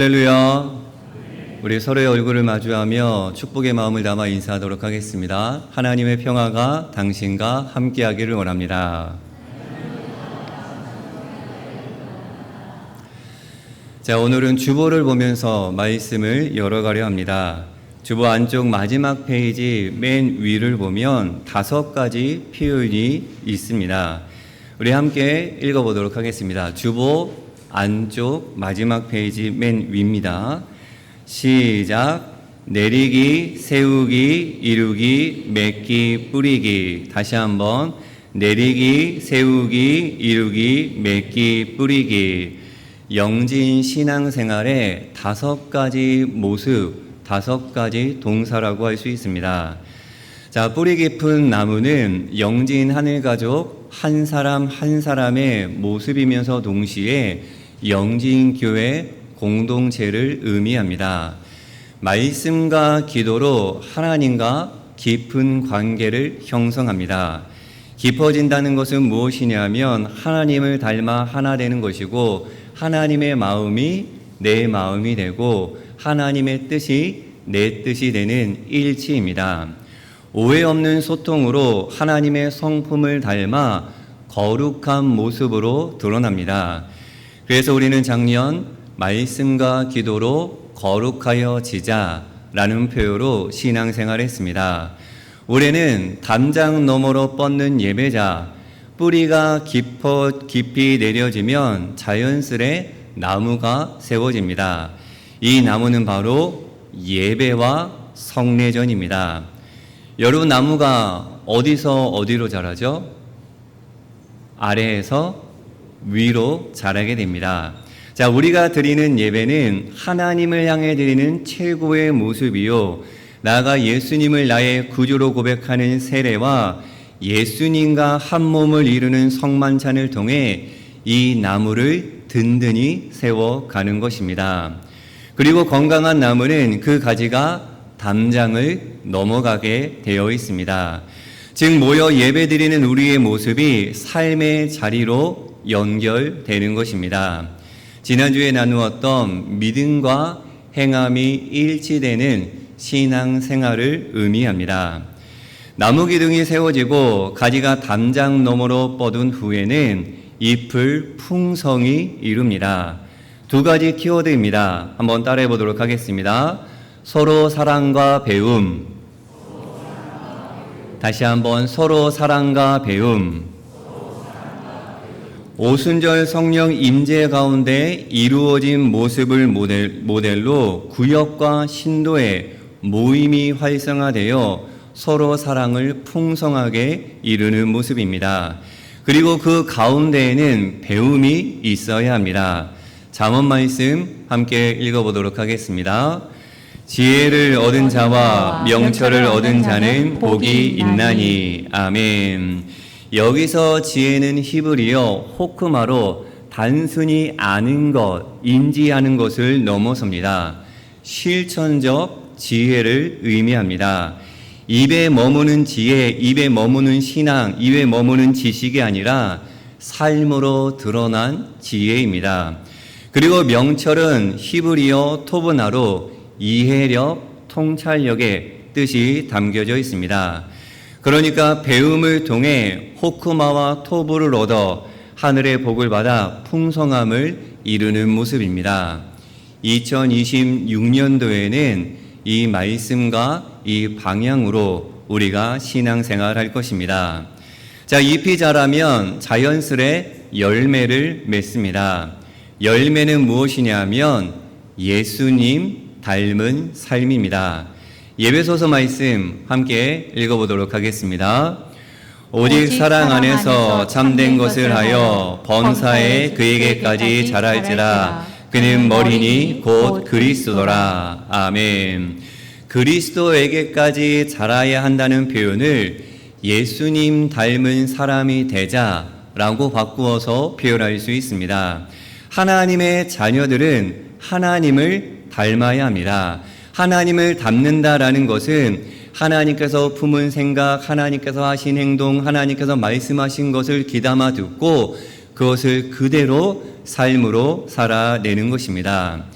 할렐루야. 우리 서로의 얼굴을 마주하며 축복의 마음을 담아 인사하도록 하겠습니다. 하나님의 평화가 당신과 함께하기를 원합니다. 자, 오늘은 주보를 보면서 말씀을 열어가려 합니다. 주보 안쪽 마지막 페이지 맨 위를 보면 다섯 가지 표현이 있습니다. 우리 함께 읽어보도록 하겠습니다. 주보 안쪽 마지막 페이지 맨 위입니다. 시작. 내리기, 세우기, 이루기, 맺기, 뿌리기. 다시 한번. 내리기, 세우기, 이루기, 맺기, 뿌리기. 영진 신앙생활의 다섯 가지 모습, 다섯 가지 동사라고 할 수 있습니다. 자, 뿌리 깊은 나무는 영진 하늘 가족 한 사람 한 사람의 모습이면서 동시에 영진 교회 공동체를 의미합니다. 말씀과 기도로 하나님과 깊은 관계를 형성합니다. 깊어진다는 것은 무엇이냐면 하나님을 닮아 하나 되는 것이고 하나님의 마음이 내 마음이 되고 하나님의 뜻이 내 뜻이 되는 일치입니다. 오해 없는 소통으로 하나님의 성품을 닮아 거룩한 모습으로 드러납니다. 그래서 우리는 작년 말씀과 기도로 거룩하여 지자라는 표현으로 신앙생활을 했습니다. 올해는 담장 너머로 뻗는 예배자, 뿌리가 깊어 깊이 내려지면 자연스레 나무가 세워집니다. 이 나무는 바로 예배와 성례전입니다. 여러분 나무가 어디서 어디로 자라죠? 아래에서 위로 자라게 됩니다. 자, 우리가 드리는 예배는 하나님을 향해 드리는 최고의 모습이요. 나아가 예수님을 나의 구주로 고백하는 세례와 예수님과 한 몸을 이루는 성만찬을 통해 이 나무를 든든히 세워 가는 것입니다. 그리고 건강한 나무는 그 가지가 담장을 넘어가게 되어 있습니다. 즉 모여 예배 드리는 우리의 모습이 삶의 자리로 연결되는 것입니다. 지난주에 나누었던 믿음과 행함이 일치되는 신앙 생활을 의미합니다. 나무 기둥이 세워지고 가지가 담장 너머로 뻗은 후에는 잎을 풍성히 이룹니다. 두 가지 키워드입니다. 한번 따라해 보도록 하겠습니다. 서로 사랑과 배움. 다시 한번 서로 사랑과 배움. 오순절 성령 임재 가운데 이루어진 모습을 모델, 모델 로 구역과 신도의 모임이 활성화되어 서로 사랑을 풍성하게 이루는 모습입니다. 그리고 그 가운데에는 배움이 있어야 합니다. 잠언 말씀 함께 읽어보도록 하겠습니다. 지혜를 얻은 자와 명철을 얻은 자는 복이 있나니 아멘. 여기서 지혜는 히브리어 호크마로 단순히 아는 것, 인지하는 것을 넘어섭니다. 실천적 지혜를 의미합니다. 입에 머무는 지혜, 입에 머무는 신앙, 입에 머무는 지식이 아니라 삶으로 드러난 지혜입니다. 그리고 명철은 히브리어 토브나로 이해력, 통찰력의 뜻이 담겨져 있습니다. 그러니까 배움을 통해 호크마와 토부를 얻어 하늘의 복을 받아 풍성함을 이루는 모습입니다. 2026년도에는 이 말씀과 이 방향으로 우리가 신앙생활 할 것입니다. 자, 잎이 자라면 자연스레 열매를 맺습니다. 열매는 무엇이냐면 예수님 닮은 삶입니다. 예배소서 말씀 함께 읽어보도록 하겠습니다. 오직 사랑 안에서 참된 것을 하여 범사에 그에게까지 자랄지라 그는 머리니 곧 그리스도라. 아멘. 그리스도에게까지 자라야 한다는 표현을 예수님 닮은 사람이 되자라고 바꾸어서 표현할 수 있습니다. 하나님의 자녀들은 하나님을 닮아야 합니다. 하나님을 닮는다라는 것은 하나님께서 품은 생각, 하나님께서 하신 행동, 하나님께서 말씀하신 것을 귀담아 듣고 그것을 그대로 삶으로 살아내는 것입니다.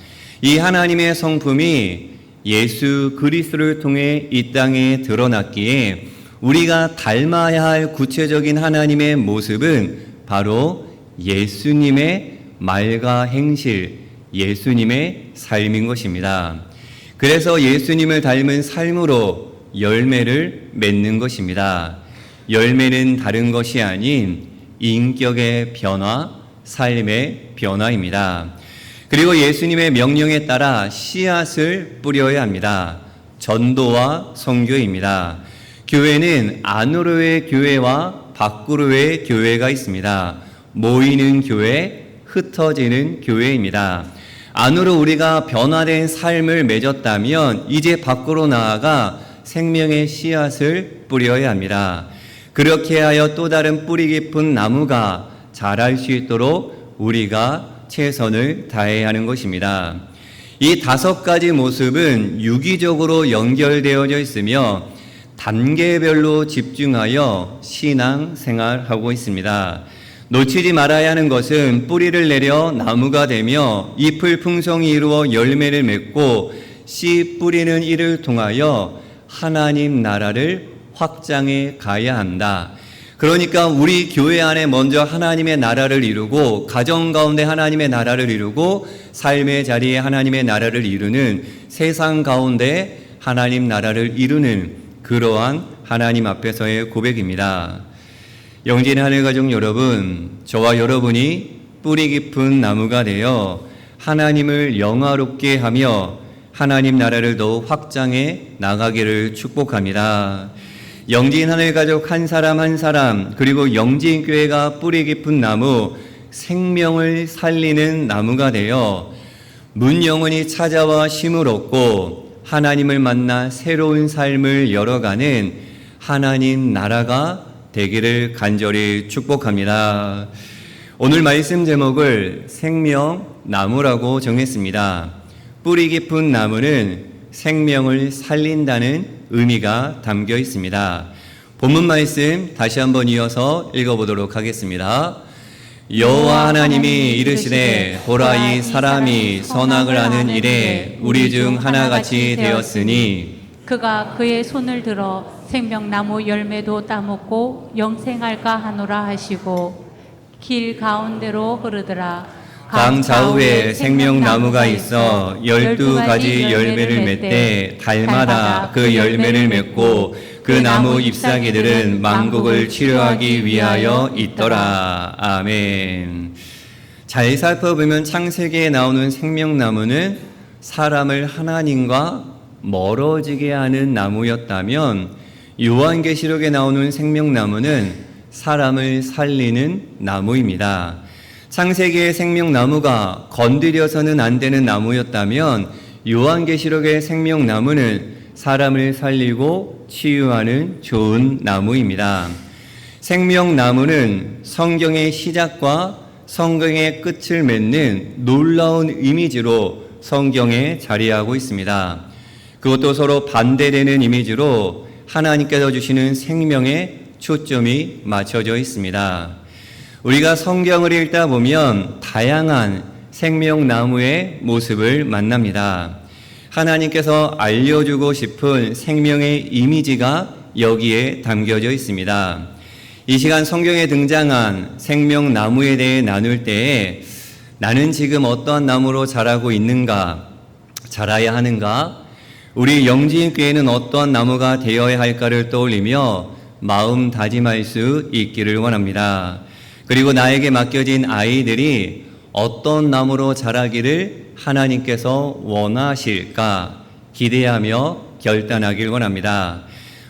이 하나님의 성품이 예수 그리스도를 통해 이 땅에 드러났기에 우리가 닮아야 할 구체적인 하나님의 모습은 바로 예수님의 말과 행실, 예수님의 삶인 것입니다. 그래서 예수님을 닮은 삶으로 열매를 맺는 것입니다. 열매는 다른 것이 아닌 인격의 변화, 삶의 변화입니다. 그리고 예수님의 명령에 따라 씨앗을 뿌려야 합니다. 전도와 선교입니다. 교회는 안으로의 교회와 밖으로의 교회가 있습니다. 모이는 교회, 흩어지는 교회입니다. 안으로 우리가 변화된 삶을 맺었다면 이제 밖으로 나아가 생명의 씨앗을 뿌려야 합니다. 그렇게 하여 또 다른 뿌리 깊은 나무가 자랄 수 있도록 우리가 최선을 다해야 하는 것입니다. 이 다섯 가지 모습은 유기적으로 연결되어져 있으며 단계별로 집중하여 신앙 생활하고 있습니다. 놓치지 말아야 하는 것은 뿌리를 내려 나무가 되며 잎을 풍성히 이루어 열매를 맺고 씨 뿌리는 이를 통하여 하나님 나라를 확장해 가야 한다. 그러니까 우리 교회 안에 먼저 하나님의 나라를 이루고 가정 가운데 하나님의 나라를 이루고 삶의 자리에 하나님의 나라를 이루는 세상 가운데 하나님 나라를 이루는 그러한 하나님 앞에서의 고백입니다. 영진 하늘 가족 여러분, 저와 여러분이 뿌리 깊은 나무가 되어 하나님을 영화롭게 하며 하나님 나라를 더욱 확장해 나가기를 축복합니다. 영진 하늘 가족 한 사람 한 사람 그리고 영진 교회가 뿌리 깊은 나무 생명을 살리는 나무가 되어 문 영혼이 찾아와 힘을 얻고 하나님을 만나 새로운 삶을 열어가는 하나님 나라가 되기를 간절히 축복합니다. 오늘 말씀 제목을 생명 나무라고 정했습니다. 뿌리 깊은 나무는 생명을 살린다는 의미가 담겨 있습니다. 본문 말씀 다시 한번 이어서 읽어보도록 하겠습니다. 여호와 하나님이 이르시되 보라 이 사람이 선악을 하는 일에 우리 중 하나같이 되었으니 그가 그의 손을 들어 생명나무 열매도 따먹고 영생할까 하노라 하시고 길 가운데로 흐르더라 강 좌우에 생명나무가 있어 열두 가지 열매를 맺되 달마다 그 열매를 맺고 그 나무 잎사귀들은 만국을 치료하기 위하여 있더라. 아멘. 잘 살펴보면 창세기에 나오는 생명나무는 사람을 하나님과 멀어지게 하는 나무였다면 요한계시록에 나오는 생명나무는 사람을 살리는 나무입니다. 창세기의 생명나무가 건드려서는 안 되는 나무였다면 요한계시록의 생명나무는 사람을 살리고 치유하는 좋은 나무입니다. 생명나무는 성경의 시작과 성경의 끝을 맺는 놀라운 이미지로 성경에 자리하고 있습니다. 그것도 서로 반대되는 이미지로 하나님께서 주시는 생명에 초점이 맞춰져 있습니다. 우리가 성경을 읽다 보면 다양한 생명나무의 모습을 만납니다. 하나님께서 알려주고 싶은 생명의 이미지가 여기에 담겨져 있습니다. 이 시간 성경에 등장한 생명나무에 대해 나눌 때에 나는 지금 어떠한 나무로 자라고 있는가, 자라야 하는가, 우리 영지교회는 어떠한 나무가 되어야 할까를 떠올리며 마음 다짐할 수 있기를 원합니다. 그리고 나에게 맡겨진 아이들이 어떤 나무로 자라기를 하나님께서 원하실까 기대하며 결단하길 원합니다.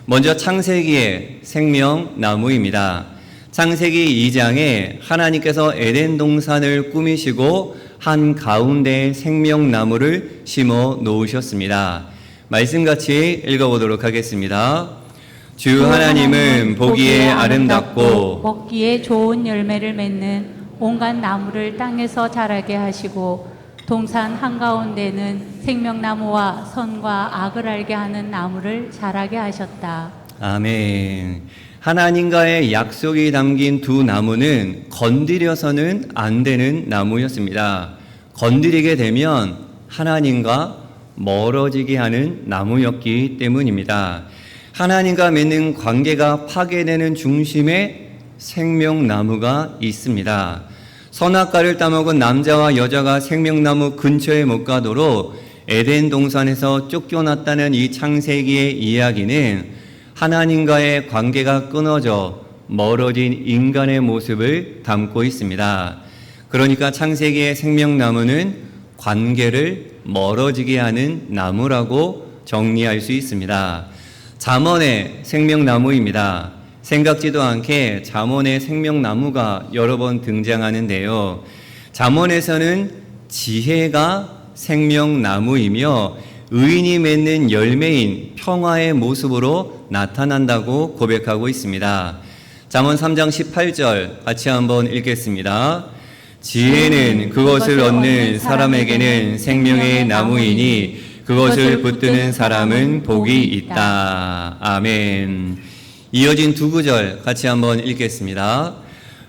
먼저 창세기의 생명나무입니다. 창세기 2장에 하나님께서 에덴 동산을 꾸미시고 한 가운데 생명나무를 심어 놓으셨습니다. 말씀 같이 읽어보도록 하겠습니다. 주 하나님은 보기에 아름답고 먹기에 좋은 열매를 맺는 온갖 나무를 땅에서 자라게 하시고 동산 한가운데는 생명나무와 선과 악을 알게 하는 나무를 자라게 하셨다. 아멘. 하나님과의 약속이 담긴 두 나무는 건드려서는 안 되는 나무였습니다. 건드리게 되면 하나님과 멀어지게 하는 나무였기 때문입니다. 하나님과 맺는 관계가 파괴되는 중심에 생명나무가 있습니다. 선악과를 따먹은 남자와 여자가 생명나무 근처에 못 가도록 에덴 동산에서 쫓겨났다는 이 창세기의 이야기는 하나님과의 관계가 끊어져 멀어진 인간의 모습을 담고 있습니다. 그러니까 창세기의 생명나무는 관계를 멀어지게 하는 나무라고 정리할 수 있습니다. 잠언의 생명나무입니다. 생각지도 않게 잠언의 생명나무가 여러 번 등장하는데요. 잠언에서는 지혜가 생명나무이며 의인이 맺는 열매인 평화의 모습으로 나타난다고 고백하고 있습니다. 잠언 3장 18절 같이 한번 읽겠습니다. 지혜는 그것을 얻는 사람에게는 생명의 나무이니 그것을 붙드는 사람은 복이 있다. 아멘. 이어진 두 구절 같이 한번 읽겠습니다.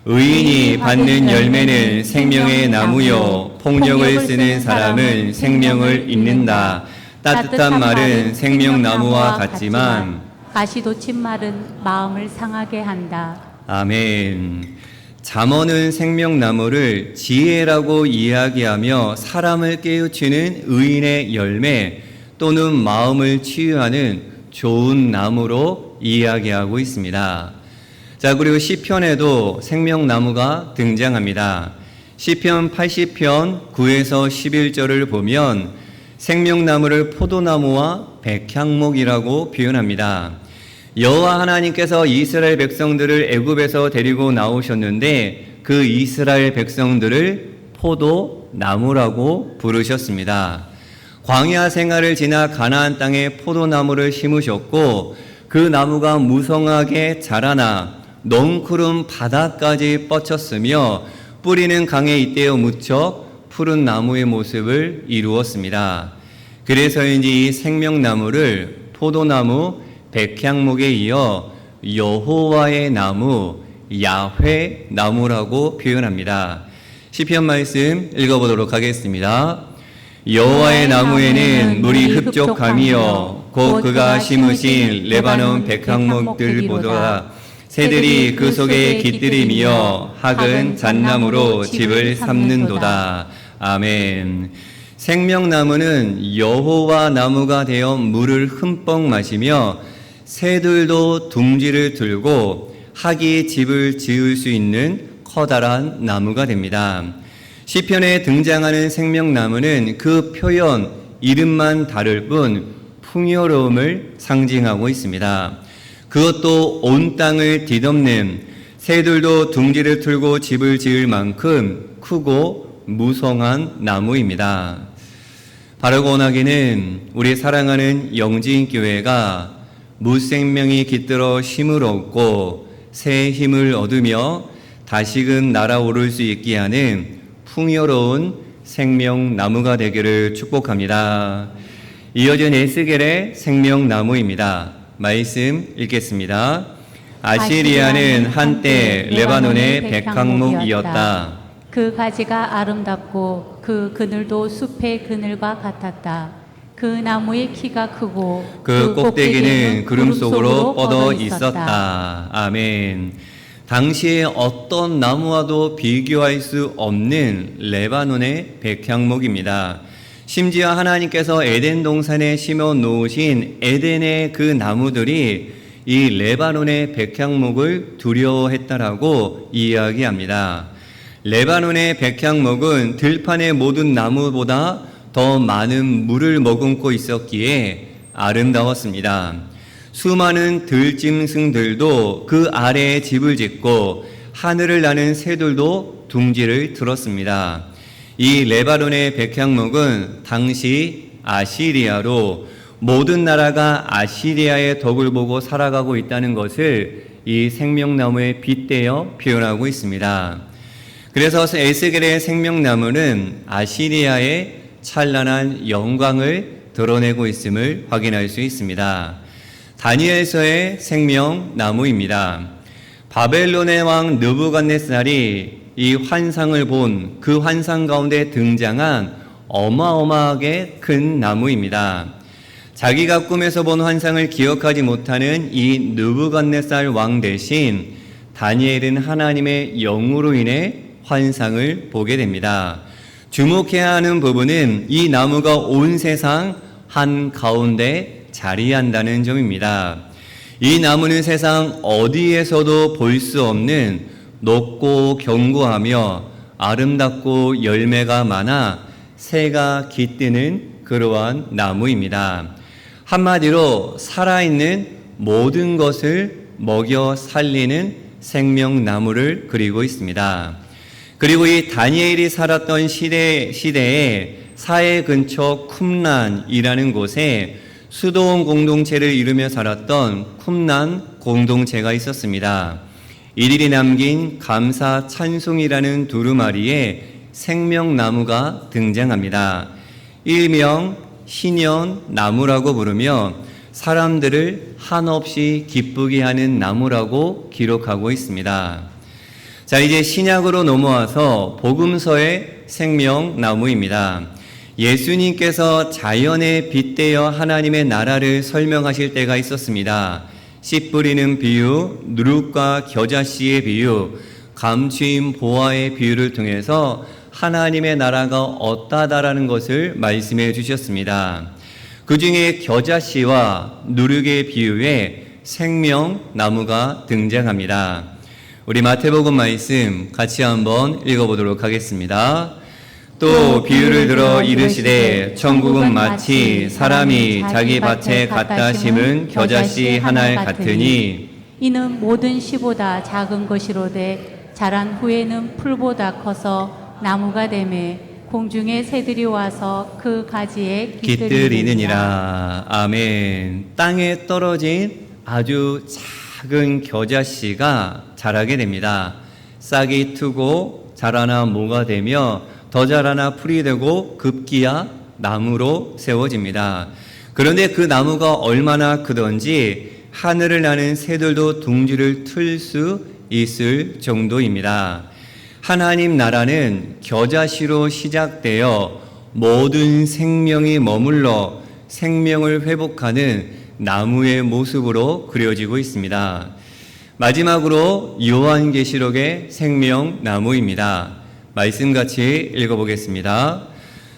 의인이 받는 열매는 생명의 나무요 폭력을 쓰는 사람은 생명을 잇는다. 따뜻한 말은 생명나무와 같지만 가시 돋친 말은 마음을 상하게 한다. 아멘. 잠언은 생명나무를 지혜라고 이야기하며 사람을 깨우치는 의인의 열매 또는 마음을 치유하는 좋은 나무로 이야기하고 있습니다. 자, 그리고 시편에도 생명나무가 등장합니다. 시편 80편 9에서 11절을 보면 생명나무를 포도나무와 백향목이라고 표현합니다. 여호와 하나님께서 이스라엘 백성들을 애굽에서 데리고 나오셨는데 그 이스라엘 백성들을 포도 나무라고 부르셨습니다. 광야 생활을 지나 가나안 땅에 포도나무를 심으셨고 그 나무가 무성하게 자라나 넝크른 바다까지 뻗쳤으며 뿌리는 강에 잇대어 묻혀 푸른 나무의 모습을 이루었습니다. 그래서인지 이 생명나무를 포도나무 백향목에 이어 여호와의 나무 야훼 나무라고 표현합니다. 시편 말씀 읽어보도록 하겠습니다. 여호와의 나무에는 물이 흡족함이요 곧 그가 심으신 레바논 백향목들보다 새들이 그 속에 깃들이며 학은 잣나무로 집을 삼는도다. 아멘. 생명나무는 여호와 나무가 되어 물을 흠뻑 마시며 새들도 둥지를 들고 학이 집을 지을 수 있는 커다란 나무가 됩니다. 시편에 등장하는 생명나무는 그 표현 이름만 다를 뿐 풍요로움을 상징하고 있습니다. 그것도 온 땅을 뒤덮는 새들도 둥지를 틀고 집을 지을 만큼 크고 무성한 나무입니다. 바르고 원하기는 우리 사랑하는 영지인 교회가 무생명이 깃들어 힘을 얻고 새 힘을 얻으며 다시금 날아오를 수 있게 하는 풍요로운 생명나무가 되기를 축복합니다. 이어진 에스겔의 생명나무입니다. 말씀 읽겠습니다. 아시리아는 한때 레바논의 백항목이었다. 그 가지가 아름답고 그 그늘도 숲의 그늘과 같았다. 그 나무의 키가 크고 그 꼭대기는 구름 속으로 뻗어 있었다. 아멘. 당시에 어떤 나무와도 비교할 수 없는 레바논의 백향목입니다. 심지어 하나님께서 에덴 동산에 심어 놓으신 에덴의 그 나무들이 이 레바논의 백향목을 두려워했다라고 이야기합니다. 레바논의 백향목은 들판의 모든 나무보다 더 많은 물을 머금고 있었기에 아름다웠습니다. 수많은 들짐승들도 그 아래에 집을 짓고 하늘을 나는 새들도 둥지를 들었습니다. 이 레바논의 백향목은 당시 아시리아로 모든 나라가 아시리아의 덕을 보고 살아가고 있다는 것을 이 생명나무에 빗대어 표현하고 있습니다. 그래서 에스겔의 생명나무는 아시리아의 찬란한 영광을 드러내고 있음을 확인할 수 있습니다. 다니엘서의 생명나무입니다. 바벨론의 왕 느부갓네살이 이 환상을 본 그 환상 가운데 등장한 어마어마하게 큰 나무입니다. 자기가 꿈에서 본 환상을 기억하지 못하는 이 느부갓네살 왕 대신 다니엘은 하나님의 영으로 인해 환상을 보게 됩니다. 주목해야 하는 부분은 이 나무가 온 세상 한 가운데 자리한다는 점입니다. 이 나무는 세상 어디에서도 볼 수 없는 높고 견고하며 아름답고 열매가 많아 새가 깃드는 그러한 나무입니다. 한마디로 살아있는 모든 것을 먹여 살리는 생명나무를 그리고 있습니다. 그리고 이 다니엘이 살았던 시대, 시대에 사해 근처 쿰란이라는 곳에 수도원 공동체를 이루며 살았던 쿰란 공동체가 있었습니다. 이들이 남긴 감사 찬송이라는 두루마리에 생명나무가 등장합니다. 일명 신연 나무라고 부르며 사람들을 한없이 기쁘게 하는 나무라고 기록하고 있습니다. 자, 이제 신약으로 넘어와서 복음서의 생명나무입니다. 예수님께서 자연에 빗대어 하나님의 나라를 설명하실 때가 있었습니다. 씨 뿌리는 비유, 누룩과 겨자씨의 비유, 감추인 보아의 비유를 통해서 하나님의 나라가 어떠하다라는 것을 말씀해 주셨습니다. 그 중에 겨자씨와 누룩의 비유에 생명나무가 등장합니다. 우리 마태복음 말씀 같이 한번 읽어보도록 하겠습니다. 또 비유를 들어 이르시되 천국은 마치 사람이 자기 밭에 갖다 심은 겨자씨 하나를 같으니 이는 모든 씨보다 작은 것이로되 자란 후에는 풀보다 커서 나무가 되매 공중의 새들이 와서 그 가지에. 깃들이느니라 아멘 땅에 떨어진 아주 작 은 겨자씨가 자라게 됩니다. 싹이 트고 자라나 모가 되며 더 자라나 풀이 되고 급기야 나무로 세워집니다. 그런데 그 나무가 얼마나 크던지 하늘을 나는 새들도 둥지를 틀 수 있을 정도입니다. 하나님 나라는 겨자씨로 시작되어 모든 생명이 머물러 생명을 회복하는 나무의 모습으로 그려지고 있습니다. 마지막으로 요한계시록의 생명나무입니다. 말씀 같이 읽어보겠습니다.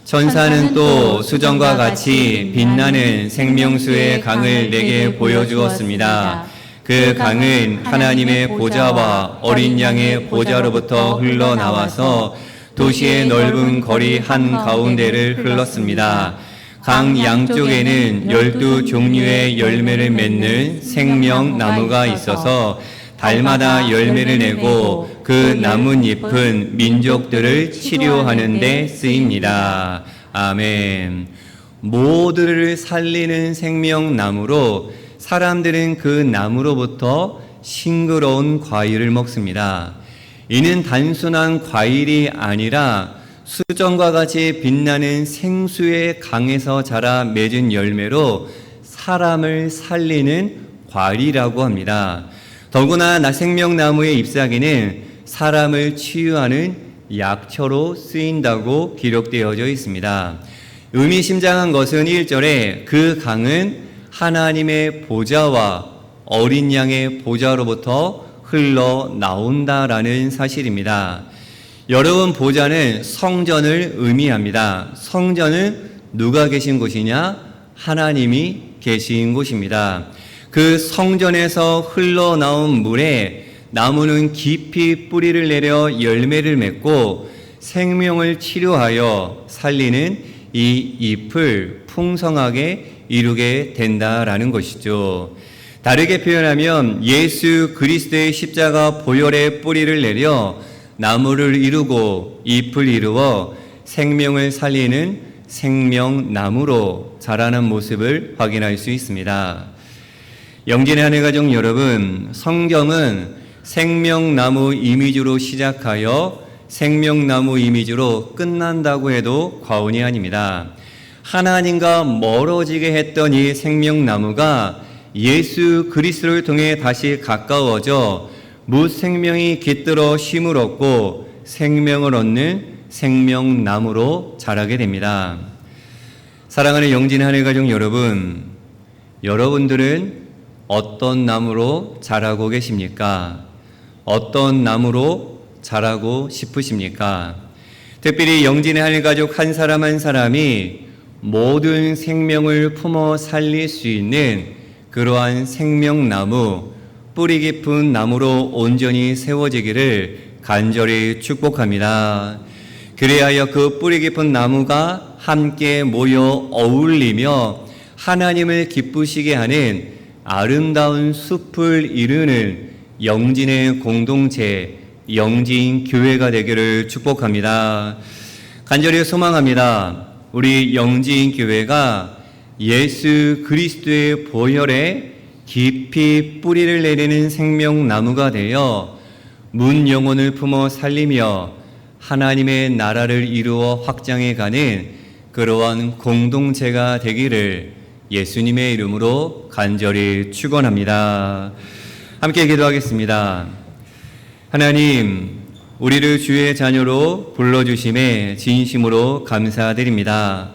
천사는 또 수정과 같이 빛나는 생명수의 강을 내게 보여주었습니다. 그 강은 하나님의 보좌와 어린 양의 보좌로부터 흘러나와서 도시의 넓은 거리 한 가운데를 흘렀습니다. 강 양쪽에는 열두 종류의 열매를 맺는 생명나무가 있어서 달마다 열매를 내고 그 나뭇잎은 민족들을 치료하는 데 쓰입니다. 아멘. 모두를 살리는 생명나무로 사람들은 그 나무로부터 싱그러운 과일을 먹습니다. 이는 단순한 과일이 아니라 수정과 같이 빛나는 생수의 강에서 자라 맺은 열매로 사람을 살리는 과일이라고 합니다. 더구나 나 생명나무의 잎사귀는 사람을 치유하는 약초로 쓰인다고 기록되어져 있습니다. 의미심장한 것은 1절에 그 강은 하나님의 보좌와 어린 양의 보좌로부터 흘러 나온다라는 사실입니다. 여러분 보좌는 성전을 의미합니다. 성전은 누가 계신 곳이냐? 하나님이 계신 곳입니다. 그 성전에서 흘러나온 물에 나무는 깊이 뿌리를 내려 열매를 맺고 생명을 치료하여 살리는 이 잎을 풍성하게 이루게 된다라는 것이죠. 다르게 표현하면 예수 그리스도의 십자가 보혈의 뿌리를 내려 나무를 이루고 잎을 이루어 생명을 살리는 생명나무로 자라는 모습을 확인할 수 있습니다. 영진의 한해 가족 여러분, 성경은 생명나무 이미지로 시작하여 생명나무 이미지로 끝난다고 해도 과언이 아닙니다. 하나님과 멀어지게 했던 이 생명나무가 예수 그리스도를 통해 다시 가까워져 무생명이 깃들어 쉼을 얻고 생명을 얻는 생명나무로 자라게 됩니다. 사랑하는 영진 하늘 가족 여러분, 여러분들은 어떤 나무로 자라고 계십니까? 어떤 나무로 자라고 싶으십니까? 특별히 영진의 하늘 가족 한 사람 한 사람이 모든 생명을 품어 살릴 수 있는 그러한 생명나무, 뿌리 깊은 나무로 온전히 세워지기를 간절히 축복합니다. 그리하여 그 뿌리 깊은 나무가 함께 모여 어울리며 하나님을 기쁘시게 하는 아름다운 숲을 이루는 영진의 공동체, 영진 교회가 되기를 축복합니다. 간절히 소망합니다. 우리 영진 교회가 예수 그리스도의 보혈에 깊이 뿌리를 내리는 생명나무가 되어 문 영혼을 품어 살리며 하나님의 나라를 이루어 확장해 가는 그러한 공동체가 되기를 예수님의 이름으로 간절히 축원합니다. 함께 기도하겠습니다. 하나님, 우리를 주의 자녀로 불러 주심에 진심으로 감사드립니다.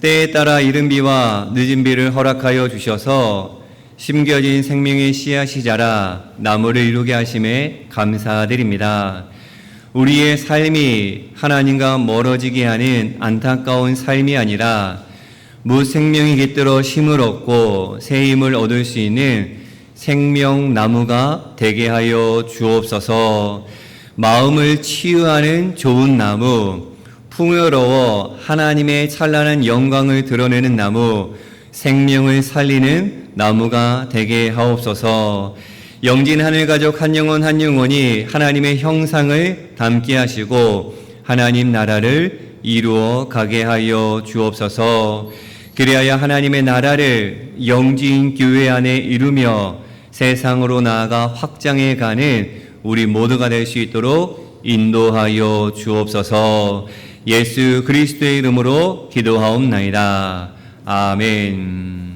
때에 따라 이른 비와 늦은 비를 허락하여 주셔서 심겨진 생명의 씨앗이 자라 나무를 이루게 하심에 감사드립니다. 우리의 삶이 하나님과 멀어지게 하는 안타까운 삶이 아니라 무생명이 깃들어 힘을 얻고 새 힘을 얻을 수 있는 생명나무가 되게 하여 주옵소서 마음을 치유하는 좋은 나무, 풍요로워 하나님의 찬란한 영광을 드러내는 나무, 생명을 살리는 나무가 되게 하옵소서. 영진 하늘 가족 한 영혼 한 영혼이 하나님의 형상을 담게 하시고 하나님 나라를 이루어 가게 하여 주옵소서. 그리하여 하나님의 나라를 영진 교회 안에 이루며 세상으로 나아가 확장해 가는 우리 모두가 될 수 있도록 인도하여 주옵소서. 예수 그리스도의 이름으로 기도하옵나이다. 아멘.